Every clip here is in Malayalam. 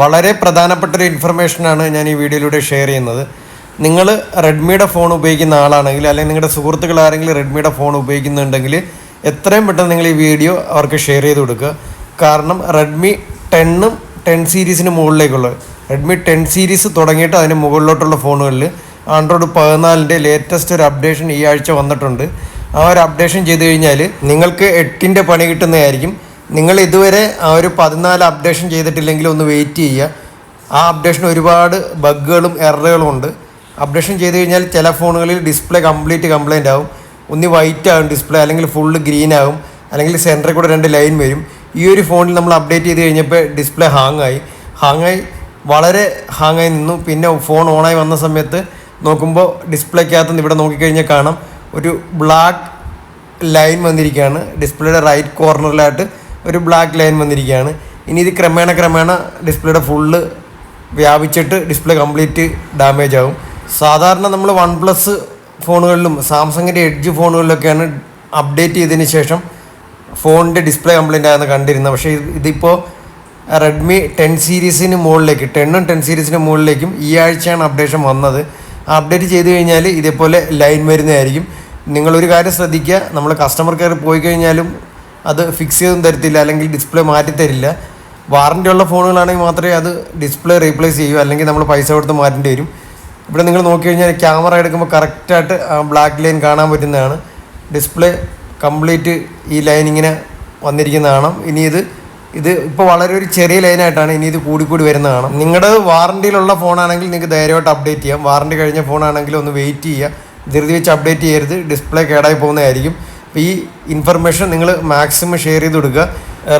വളരെ പ്രധാനപ്പെട്ട ഒരു ഇൻഫർമേഷനാണ് ഞാൻ ഈ വീഡിയോയിലൂടെ ഷെയർ ചെയ്യുന്നത്. നിങ്ങൾ റെഡ്മിയുടെ ഫോൺ ഉപയോഗിക്കുന്ന ആളാണെങ്കിൽ അല്ലെങ്കിൽ നിങ്ങളുടെ സുഹൃത്തുക്കൾ ആരെങ്കിലും റെഡ്മിയുടെ ഫോൺ ഉപയോഗിക്കുന്നുണ്ടെങ്കിൽ എത്രയും പെട്ടെന്ന് നിങ്ങൾ ഈ വീഡിയോ അവർക്ക് ഷെയർ ചെയ്ത് കൊടുക്കുക. കാരണം റെഡ്മി ടെണ്ണും ടെൻ സീരീസിന് മുകളിലേക്കുള്ള റെഡ്മി ടെൻ സീരീസ് തുടങ്ങിയിട്ട് അതിന് മുകളിലോട്ടുള്ള ഫോണുകളിൽ ആൻഡ്രോയിഡ് പതിനാലിന്റെ ലേറ്റസ്റ്റ് ഒരു അപ്ഡേഷൻ ഈ ആഴ്ച വന്നിട്ടുണ്ട്. ആ ഒരു അപ്ഡേഷൻ ചെയ്ത് കഴിഞ്ഞാൽ നിങ്ങൾക്ക് എട്ടിന്റെ പണി കിട്ടുന്നതായിരിക്കും. നിങ്ങൾ ഇതുവരെ ആ ഒരു പതിനാല് അപ്ഡേഷൻ ചെയ്തിട്ടില്ലെങ്കിൽ ഒന്ന് വെയിറ്റ് ചെയ്യുക. ആ അപ്ഡേഷൻ ഒരുപാട് ബഗ്ഗുകളും എററുകളും ഉണ്ട്. അപ്ഡേഷൻ ചെയ്ത് കഴിഞ്ഞാൽ ചില ഫോണുകളിൽ ഡിസ്പ്ലേ കംപ്ലീറ്റ് കംപ്ലൈന്റ് ആവും. ഒന്ന് വൈറ്റ് ആകും ഡിസ്പ്ലേ അല്ലെങ്കിൽ ഫുള്ള് ഗ്രീൻ ആകും അല്ലെങ്കിൽ സെന്ററിൽ കൂടെ രണ്ട് ലൈൻ വരും. ഈ ഒരു ഫോണിൽ നമ്മൾ അപ്ഡേറ്റ് ചെയ്ത് കഴിഞ്ഞപ്പോൾ ഡിസ്പ്ലേ ഹാങ് ആയി. ഹാങ് ആയി വളരെ ഹാങ്ങായി നിന്നു. പിന്നെ ഫോൺ ഓണായി വന്ന സമയത്ത് നോക്കുമ്പോൾ ഡിസ്പ്ലേക്കകത്ത് നിന്ന് ഇവിടെ നോക്കിക്കഴിഞ്ഞാൽ കാണാം. ഒരു ബ്ലാക്ക് ലൈൻ വന്നിരിക്കുകയാണ്. ഡിസ്പ്ലേയുടെ റൈറ്റ് കോർണറിലായിട്ട് ഒരു ബ്ലാക്ക് ലൈൻ വന്നിരിക്കുകയാണ്. ഇനി ഇത് ക്രമേണ ക്രമേണ ഡിസ്പ്ലേയുടെ ഫുള്ള് വ്യാപിച്ചിട്ട് ഡിസ്പ്ലേ കംപ്ലീറ്റ് ഡാമേജ് ആകും. സാധാരണ നമ്മൾ വൺ പ്ലസ് ഫോണുകളിലും സാംസങ്ങിന്റെ എഡ്ജ് ഫോണുകളിലൊക്കെയാണ് അപ്ഡേറ്റ് ചെയ്തതിന് ശേഷം ഫോണിന്റെ ഡിസ്പ്ലേ കംപ്ലൈന്റ് ആയെന്ന് കണ്ടിരുന്നത്. പക്ഷേ ഇത് ഇതിപ്പോൾ റെഡ്മി ടെൻ സീരീസിന് മുകളിലേക്ക് ടെണ്ണും ടെൻ സീരീസിന് മുകളിലേക്കും ഈ ആഴ്ചയാണ് അപ്ഡേഷൻ വന്നത്. അപ്ഡേറ്റ് ചെയ്ത് കഴിഞ്ഞാൽ ഇതേപോലെ ലൈൻ വരുന്നതായിരിക്കും. നിങ്ങളൊരു കാര്യം ശ്രദ്ധിക്കുക. നമ്മൾ കസ്റ്റമർ കെയർ പോയി കഴിഞ്ഞാലും അത് ഫിക്സ് ചെയ്തും തരത്തില്ല അല്ലെങ്കിൽ ഡിസ്പ്ലേ മാറ്റി തരില്ല. വാറണ്ടി ഉള്ള ഫോണുകളാണെങ്കിൽ മാത്രമേ അത് ഡിസ്പ്ലേ റീപ്ലേസ് ചെയ്യൂ അല്ലെങ്കിൽ നമ്മൾ പൈസ കൊടുത്ത് മാറ്റേണ്ടി വരും. ഇവിടെ നിങ്ങൾ നോക്കി കഴിഞ്ഞാൽ ക്യാമറ എടുക്കുമ്പോൾ കറക്റ്റായിട്ട് ബ്ലാക്ക് ലൈൻ കാണാൻ പറ്റുന്നതാണ്. ഡിസ്പ്ലേ കംപ്ലീറ്റ് ഈ ലൈൻ ഇങ്ങനെ വന്നിരിക്കുന്നതാണ് ഇനി ഇത് ഇത് ഇപ്പോൾ വളരെ ഒരു ചെറിയ ലൈനായിട്ടാണ് ഇനി ഇത് കൂടിക്കൂടി വരുന്നതാണ് നിങ്ങളുടെ വാറന്റിയിലുള്ള ഫോണാണെങ്കിൽ നിങ്ങൾക്ക് ധൈര്യമായിട്ട് അപ്ഡേറ്റ് ചെയ്യാം. വാറന്റി കഴിഞ്ഞ ഫോണാണെങ്കിൽ ഒന്ന് വെയിറ്റ് ചെയ്യുക. ധൃതി വെച്ച് അപ്ഡേറ്റ് ചെയ്യരുത്. ഡിസ്പ്ലേ കേടായി പോകുന്നതായിരിക്കും. അപ്പോൾ ഈ ഇൻഫർമേഷൻ നിങ്ങൾ മാക്സിമം ഷെയർ ചെയ്ത് കൊടുക്കുക.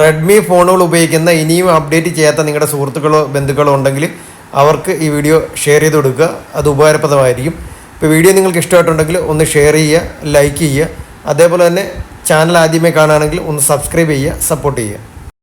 റെഡ്മി ഫോണുകൾ ഉപയോഗിക്കുന്ന ഇനിയും അപ്ഡേറ്റ് ചെയ്യാത്ത നിങ്ങളുടെ സുഹൃത്തുക്കളോ ബന്ധുക്കളോ ഉണ്ടെങ്കിൽ അവർക്ക് ഈ വീഡിയോ ഷെയർ ചെയ്ത് കൊടുക്കുക. അത് ഉപകാരപ്രദമായിരിക്കും. ഇപ്പോൾ വീഡിയോ നിങ്ങൾക്ക് ഇഷ്ടമായിട്ടുണ്ടെങ്കിൽ ഒന്ന് ഷെയർ ചെയ്യുക ലൈക്ക് ചെയ്യുക. അതേപോലെ തന്നെ ചാനൽ ആദ്യമേ കാണുകയാണെങ്കിൽ ഒന്ന് സബ്സ്ക്രൈബ് ചെയ്യുക സപ്പോർട്ട് ചെയ്യുക.